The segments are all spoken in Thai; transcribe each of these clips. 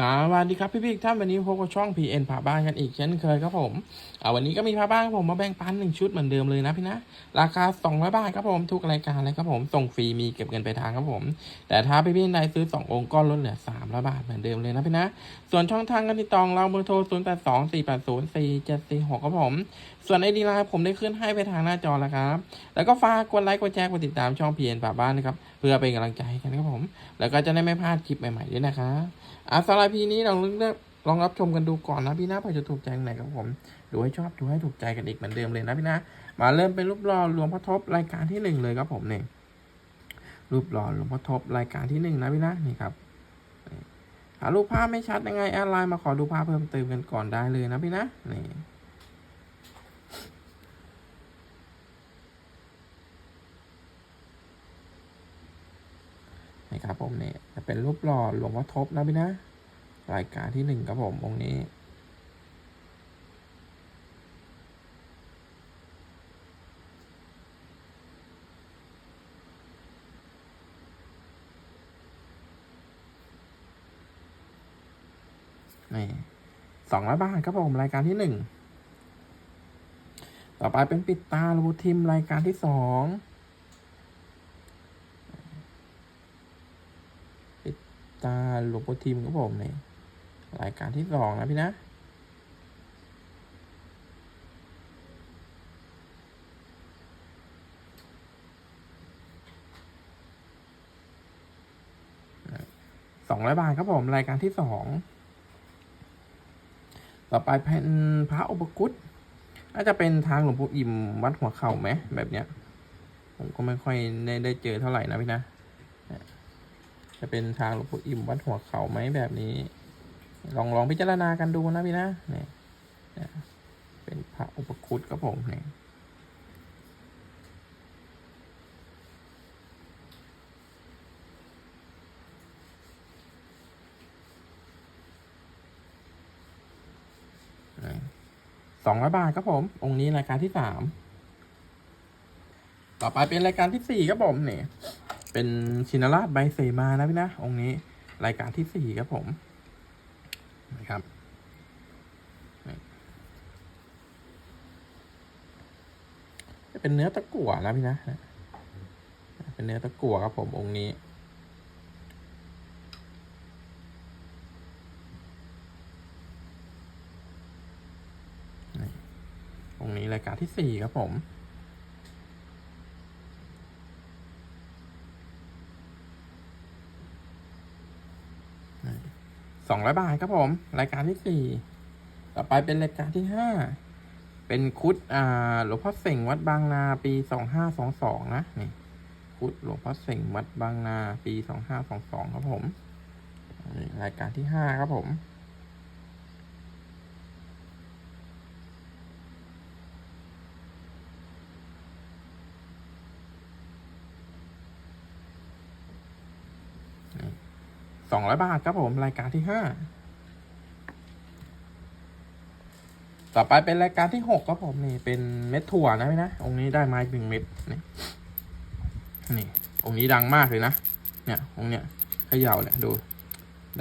สวัสดีครับพี่พี่ท่านวันนี้พบกับช่อง PN พาบ้านกันอีกเช่นเคยครับผมอ่าวันนี้ก็มีพาบ้านครับผมมาแบ่งปันหนึ่งชุดเหมือนเดิมเลยนะพี่นะ ราคา200บาทครับผมทุกรายการเลยครับผมส่งฟรีมีเก็บเงินไปลายทางครับผม แต่ถ้าพี่พี่ใดซื้อ 2 องค์ก็ลดเหลือ300บาทเหมือนเดิมเลยนะพี่นะ ส่วนช่องทางการติดต่อเราเบอร์โทร0 8 2 4 8 0 4 7 4 6ครับผม ส่วนไอดีไลน์ผมได้ขึ้นให้ไปทางหน้าจอแล้วครับ แล้วก็ฝากกดไลค์กดแชร์กดติดตามช่อง PN พาบ้านนะครับเพื่อเป็นกำลังใจให้กันครับผม แล้วก็จะได้ไม่พลาดคลิปใหม่ๆด้วยนะครับ อะสำหรับพีนี้เราเลือกลองรับชมกันดูก่อนนะพี่นะเพื่อจะถูกใจไหนครับผมดูให้ชอบดูให้ถูกใจกันอีกเหมือนเดิมเลยนะพี่นะ มาเริ่มเป็นรูปหล่อหลวงพ่อทบรายการที่หนึ่งเลยครับผมเนี่ยรูปหล่อหลวงพ่อทบรายการที่หนึ่งนะพี่นะนี่ครับหารูปภาพไม่ชัดยังไงแอดไลน์มาขอดูภาพเพิ่มเติมกันก่อนได้เลยนะพี่นะนี่นี่ครับ ผมเนี่ยจะเป็นรูปหล่อหลวงพ่อทบนะพี่นะ รายการที่หนึ่งครับผมองค์นี้นี่สองร้อยบาทครับผมรายการที่หนึ่ง ต่อไปเป็นปิดตาลูทิมรายการที่สองปิด ตาหลวงพ่อทิมครับผมนี่รายการที่สองนะพี่นะสองร้อยบาทครับผมรายการที่สองต่อไปเป็นพระอุปคุตน่าจะเป็นทางหลวงปู่อิ่มวัดหัวเข่าไหมแบบเนี้ย ผมก็ไม่ค่อยได้ได้เจอเท่าไหร่นะพี่นะ จะเป็นทางหลวงปู่อิ่มวัดหัวเข่าไหมแบบนี้ ลองลองพิจารณากันดูนะพี่นะเนี่ยเนี่ยเป็นพระอุปคุตครับผมเนี่ยสองร้อยบาทครับผม องค์นี้รายการที่สาม ต่อไปเป็นรายการที่สี่ครับผมเนี่ย เป็นชินราชใบเสมานะพี่นะ องค์นี้รายการที่สี่ครับผมนะครับเป็นเนื้อตะกั่วนะพี่นะ เป็นเนื้อตะกั่วครับผมองค์นี้องค์นี้รายการที่สี่ครับผม ส องร้อยบาทครับผม รายการที่สี่ต่อไปเป็นรายการที่ห้าเป็นคุดอ่าหลวงพ่อเสงวัดบางนาปีสองห้าสองสองนะนี่คุดหลวงพ่อเสงวัดบางนาปีสองห้าสองสองครับผมนี่รายการที่ห้าครับผม สองร้อยบาทครับผมรายการที่ห้าต่อไปเป็นรายการที่หกครับผมนี่เป็นเม็ดถั่วนะพี่นะองค์นี้ได้มาอีกหนึ่งเม็ดนี่นี่องค์นี้ดังมากเลยนะเนี่ยองค์เนี้ยเขย่าเนี่ยดู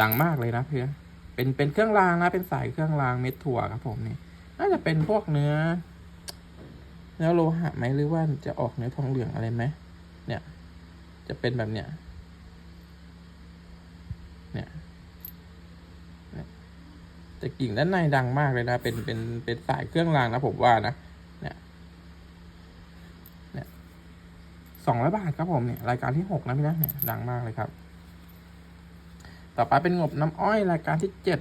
ดังมากเลยนะเพื่อนเป็นเป็นเครื่องรางนะเป็นสายเครื่องรางเม็ดถั่วครับผมนี่น่าจะเป็นพวกเนื้อเนื้อโลหะไหมหรือว่าจะออกเนื้อทองเหลืองอะไรไหมเนี่ย จะเป็นแบบเนี้ยเนี่ยเนี่ย แต่กิ่งด้านในดังมากเลยนะ เป็นเป็นเป็นสายเครื่องรางนะผมว่านะเนี่ยเนี่ยสองร้อยบาทครับผมเนี่ยรายการที่หกนะพี่นะเนี่ยดังมากเลยครับ ต่อไปเป็นงบน้ำอ้อยรายการที่เจ็ด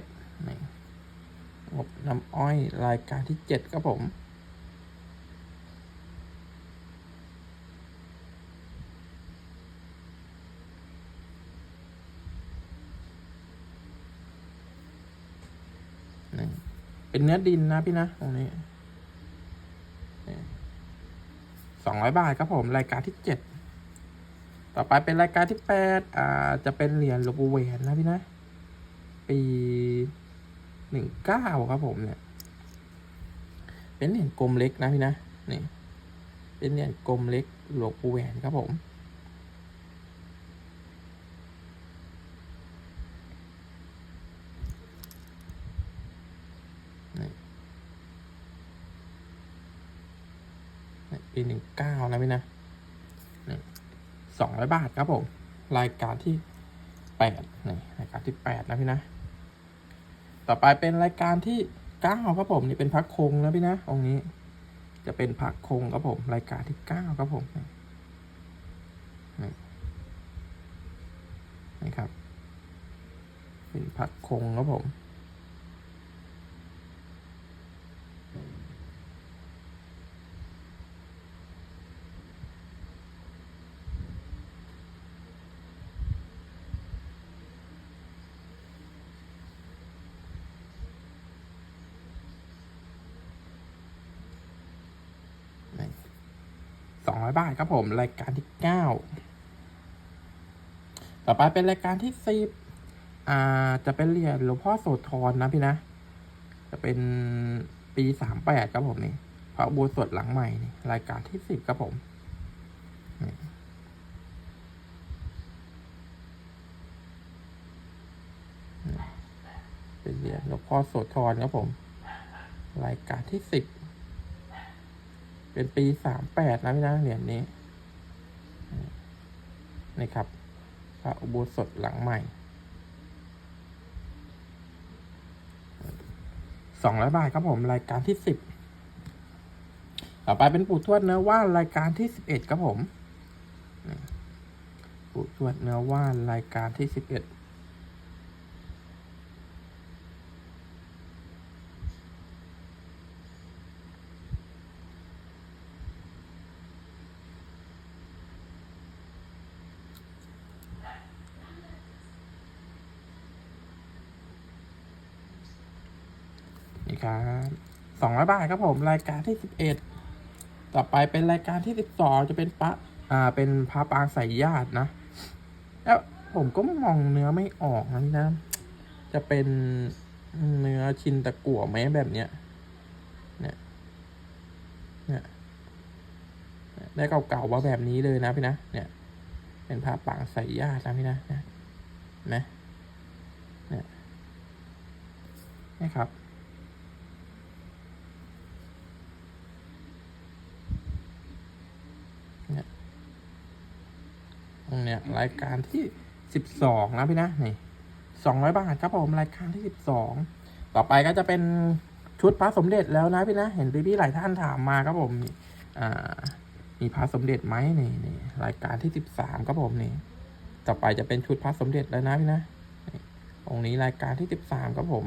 งบน้ำอ้อยรายการที่เจ็ดครับผม นี่ เป็นเนื้อดินนะพี่นะตรงนี้สองร้อยบาทครับผม รายการที่เจ็ดต่อไปเป็นรายการที่แปดอ่า จะเป็นเหรียญหลวงปู่แหวนนะพี่นะ ปีหนึ่งเก้าครับผมเนี่ย เป็นเหรียญกลมเล็กนะพี่นะ นี่ เป็นเหรียญกลมเล็กหลวงปู่แหวนครับผม น ปีหนึ่งเก้านะพี่นะสองร้อยบาทครับผม รายการที่แปดนี่รายการที่แปดนะพี่นะ ต่อไปเป็นรายการที่เก้าครับผมนี่เป็นพักคงนะพี่นะองนี้ จะเป็นพักคงครับผม รายการที่เก้าครับผมนี่นี่นี่ครับ เป็นพักคงครับผม สองร้อยบาทครับผม รายการที่เก้าต่อไปเป็นรายการที่สิบอ่า จะเป็นเหรียญหลวงพ่อโสธรนะพี่นะ จะเป็นปีสามแปดครับผมนี่พระอุโบูสดหลังใหม่นี่รายการที่สิบครับผมเป็นเหรียญหลวงพ่อโสธรครับผม รายการที่สิบ เป็นปีสามแปดนะพี่นะเหรียญนี้นี่ครับพระอุโบสถหลังใหม่สองร้อยบาทครับผมรายการที่สิบต่อไปเป็นปู่ทวดเนื้อว่านรายการที่สิบเอ็ดครับผมปู่ทวดเนื้อว่านรายการที่สิบเอ็ด ครับสองร้อยบาทครับผมรายการที่สิบเอ็ดต่อไปเป็นรายการที่สิบสองจะเป็นปะอ่าเป็นพาปางใส่ญาตินะ แล้วผมก็มองเนื้อไม่ออกนะพี่นะจะเป็นเนื้อชินตะกั่วไหมแบบเนี้ยเนี่ยเนี่ยได้เก่าๆว่าแบบนี้เลยนะพี่นะเนี่ย เป็นพาปางใส่ญาตินะพี่นะนี่ยเห็นไหมเนี่ยนี่ครับ ตรง เนี้ยรายการที่สิบสองนะพี่นะนี่สองร้อยบาทครับผมรายการที่สิบสองต่อไปก็จะเป็นชุดพระสมเด็จแล้วนะพี่นะเห็นพี่ๆหลายท่านถามมาครับผมอ่ามีพระสมเด็จไหมนี่นี่รายการที่สิบสามครับผมนี่ ต่อไปจะเป็นชุดพระสมเด็จแล้วนะพี่นะองค์นี้รายการที่สิบสามครับผม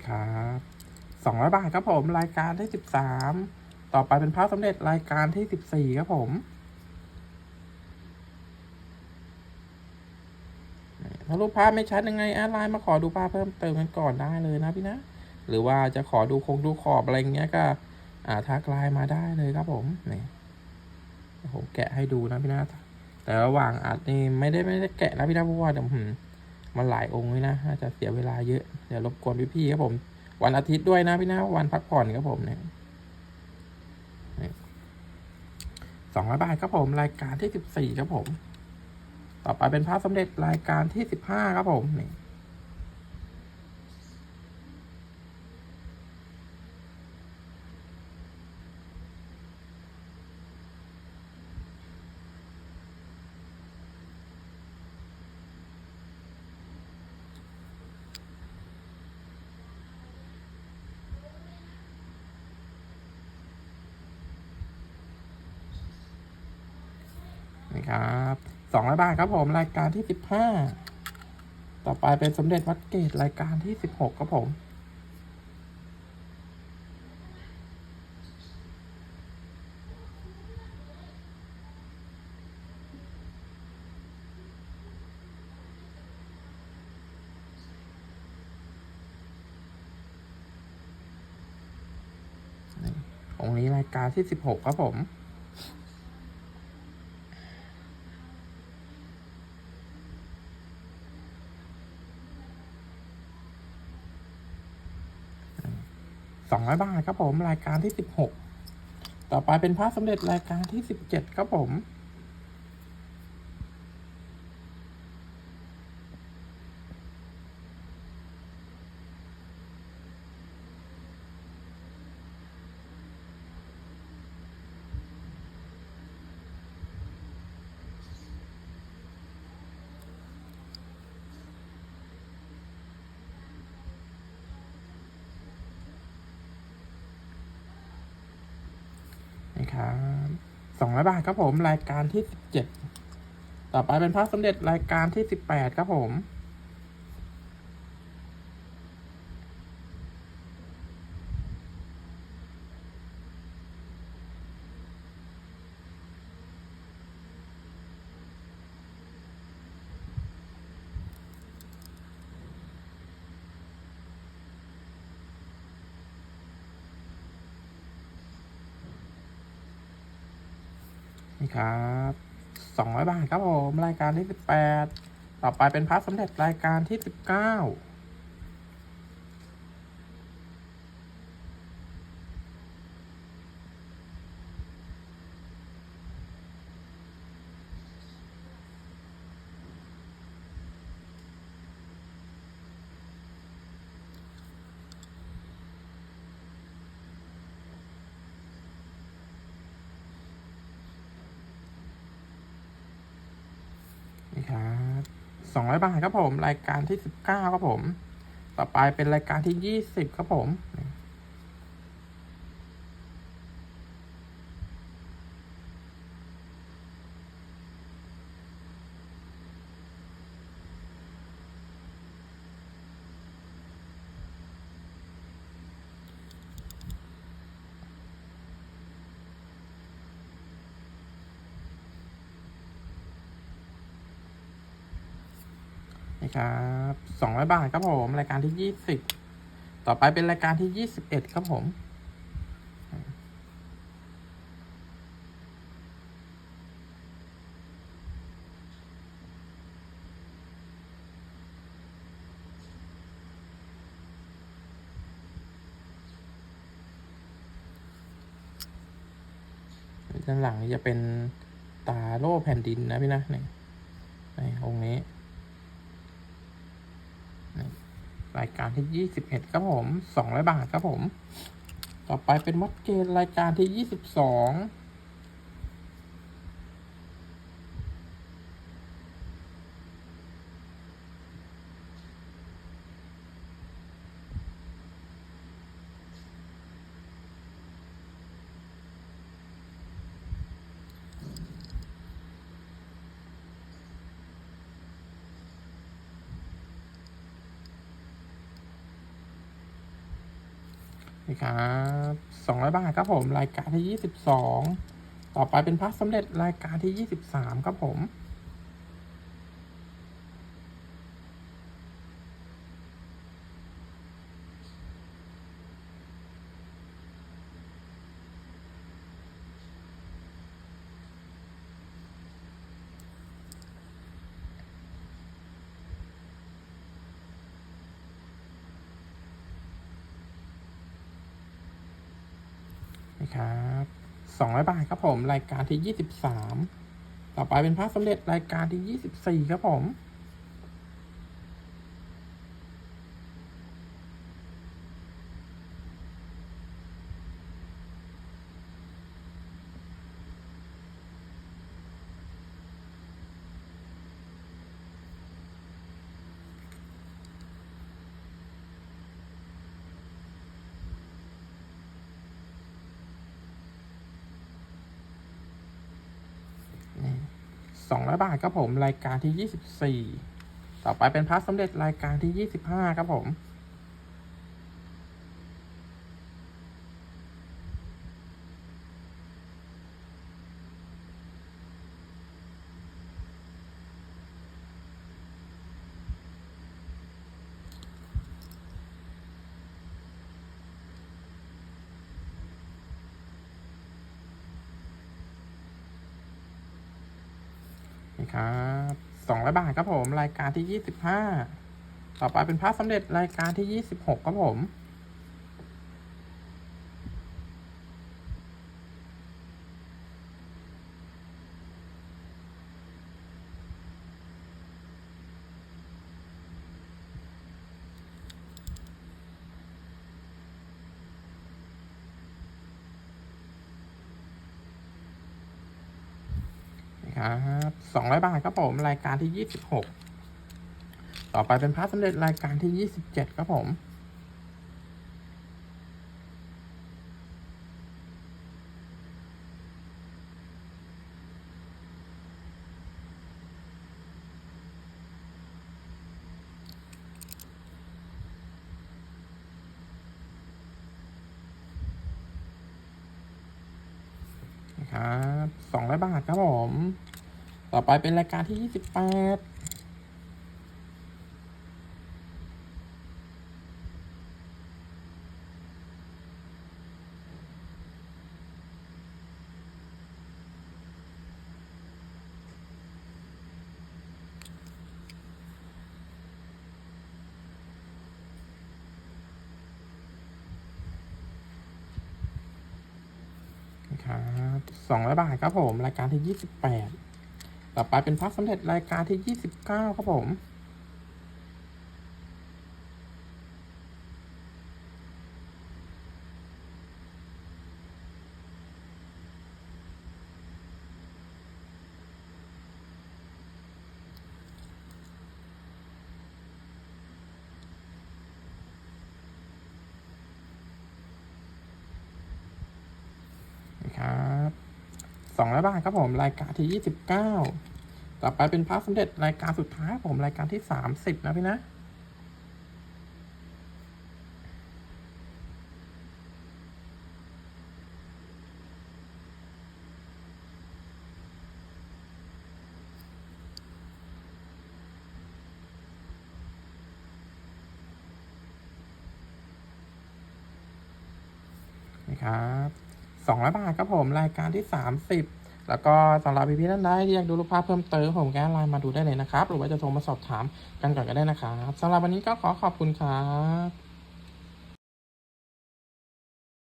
นี่ครับสองร้อยบาทครับผม รายการที่สิบสามต่อไปเป็นพระสมเด็จรายการที่สิบสี่ครับผมถ้ารูปภาพไม่ชัดยังไงแอดไลน์มาขอดูภาพเพิ่มเติมกันก่อนได้เลยนะพี่นะ หรือว่าจะขอดูคงดูขอบอะไรเงี้ยก็ อ่าทักไลน์มาได้เลยครับผมนี่ผมแกะให้ดูนะพี่นะแต่ระหว่างอัดนี่ไม่ได้ไม่ได้แกะนะพี่นะเพราะว่าเดี๋ยวผม มันหลายองค์เลยนะอาจะเสียเวลาเยอะเดี๋ยวรบกวนพี่ๆครับผม วันอาทิตย์ด้วยนะพี่นะวันพักผ่อนครับผมเนี่ยสองร้อยบาทครับผมรายการที่สิบสี่ครับผม ต่อไปเป็นพระสมเด็จรายการที่สิบห้าครับผมนี่ นี่ครับสองร้อยบาทครับผมรายการที่สิบห้าต่อไปเป็นสมเด็จวัดเกตรายการที่สิบหกครับผมองค์นี้รายการที่สิบหกครับผม สองร้อยบาทครับผมรายการที่สิบหกต่อไปเป็นพระสมเด็จรายการที่สิบเจ็ดครับผม ครับสองร้อยบาทครับผม รายการที่สิบเจ็ดต่อไปเป็นพระสมเด็จรายการที่สิบแปดครับผม นี่ครับ200 บาทครับผม รายการที่ 18 ต่อไปเป็นพาร์ทสำเร็จรายการที่ 19 200 บาทครับผม รายการที่ 19ครับผม ต่อไปเป็นรายการที่ 20 ครับผม ครับสองร้อยบาทครับผม รายการที่ยี่สิบต่อไปเป็นรายการที่ยี่สิบเอ็ดครับผมด้านหลังนี้จะเป็นตาโล่แผ่นดินนะพี่นะนี่ในองค์นี้ รายการที่ 21ครับผม200 บาทครับผม ต่อไปเป็นมอดเกณรายการที่ 22 ดีครับสองร้อยบาทครับผม รายการที่ยี่สิบสอง ต่อไปเป็นพัร์สำเร็จรายการที่ยี่สิบสามครับผม นี่ครับสองร้อยบาทครับผม รายการที่ยี่สิบสามต่อไปเป็นพระสมเด็จรายการที่ยี่สิบสี่ครับผม สองร้อยบาทครับผม รายการที่ยี่สิบสี่ต่อไปเป็นพระสมเด็จรายการที่ยี่สิบห้าครับผม ครับสองร้อยบาทครับผม รายการที่ยี่สิบห้าต่อไปเป็นพระสมเด็จรายการที่ยี่สิบหกครับผม ครับสองร้อยบาทครับผม รายการที่ยี่สิบหกต่อไปเป็นพระสำเร็จรายการที่ยี่สิบเจ็ดครับผม ครับสองร้อยบาทครับผม ต่ อไปเป็นรายการที่ยี่สิบแปดครับสองร้อยบาทครับผม รายการที่ยี่สิบแปด ต่อไปเป็นพักสำเร็จรายการที่ยี่สิบเก้าครับผม ครับ สองร้อยบาทครับผมรายการที่ยี่สิบเก้าต่อไปเป็นพระสมเด็จรายการสุดท้ายผมรายการที่สามสิบนะพี่นะนะครับ สองร้อยบาทครับผมรายการที่สามสิบแล้วก็สำหรับพี่ๆท่านใดที่อยากดูรูปภาพเพิ่มเติมผมแก้ไลน์มาดูได้เลยนะครับ หรือว่าจะโทรมาสอบถามกันก่อนก็ได้นะครับสำหรับวันนี้ก็ขอขอบคุณครับ